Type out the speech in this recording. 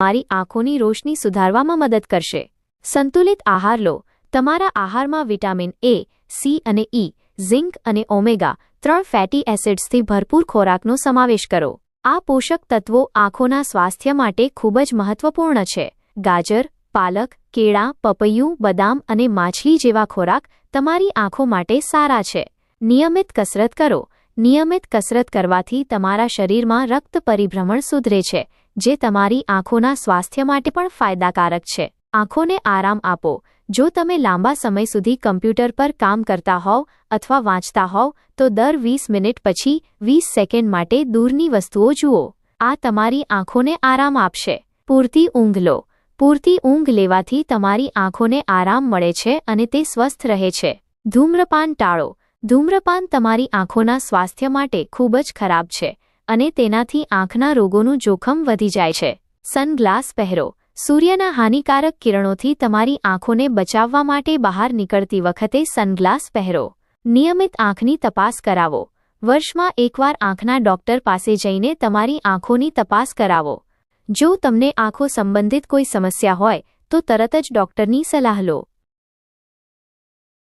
મારી આંખોની રોશની સુધારવામાં મદદ કરશે. સંતુલિત આહાર લો. તમારા આહારમાં વિટામિન એ સી અને ઇ ઝિંક અને ઓમેગા ત્રણ ફેટી એસિડ્સથી ભરપૂર ખોરાકનો સમાવેશ કરો. આ પોષક તત્વો આંખોના સ્વાસ્થ્ય માટે ખૂબ જ મહત્વપૂર્ણ છે. ગાજર, પાલક, કેળા, પપૈયું, બદામ અને માછલી જેવા ખોરાક તમારી આંખો માટે સારા છે. નિયમિત કસરત કરો. નિયમિત કસરત કરવાથી તમારા શરીરમાં રક્ત પરિભ્રમણ સુધરે છે. જે તમારી આંખોના સ્વાસ્થ્ય માટે પણ ફાયદાકારક છે. આંખોને આરામ આપો. જો તમે લાંબા સમય સુધી કમ્પ્યુટર પર કામ કરતા હોવ અથવા વાંચતા હોવ, તો દર વીસ મિનિટ પછી વીસ સેકન્ડ માટે દૂરની વસ્તુઓ જુઓ. આ તમારી આંખોને આરામ આપશે. પૂરતી ઊંઘ લો. પૂરતી ઊંઘ લેવાથી તમારી આંખોને આરામ મળે છે અને તે સ્વસ્થ રહે છે. ધૂમ્રપાન ટાળો. ધૂમ્રપાન તમારી આંખોના સ્વાસ્થ્ય માટે ખૂબ જ ખરાબ છે. અને તેનાથી આંખના રોગોનું જોખમ વધી જાય છે. સનગ્લાસ પહેરો. સૂર્યના હાનિકારક કિરણોથી તમારી આંખોને બચાવવા માટે બહાર નીકળતી વખતે સનગ્લાસ પહેરો. નિયમિત આંખની તપાસ કરાવો. વર્ષમાં એકવાર આંખના ડોક્ટર પાસે જઈને તમારી આંખોની તપાસ કરાવો. જો તમને આંખો સંબંધિત કોઈ સમસ્યા હોય, તો તરત જ ડોક્ટરની સલાહ લો.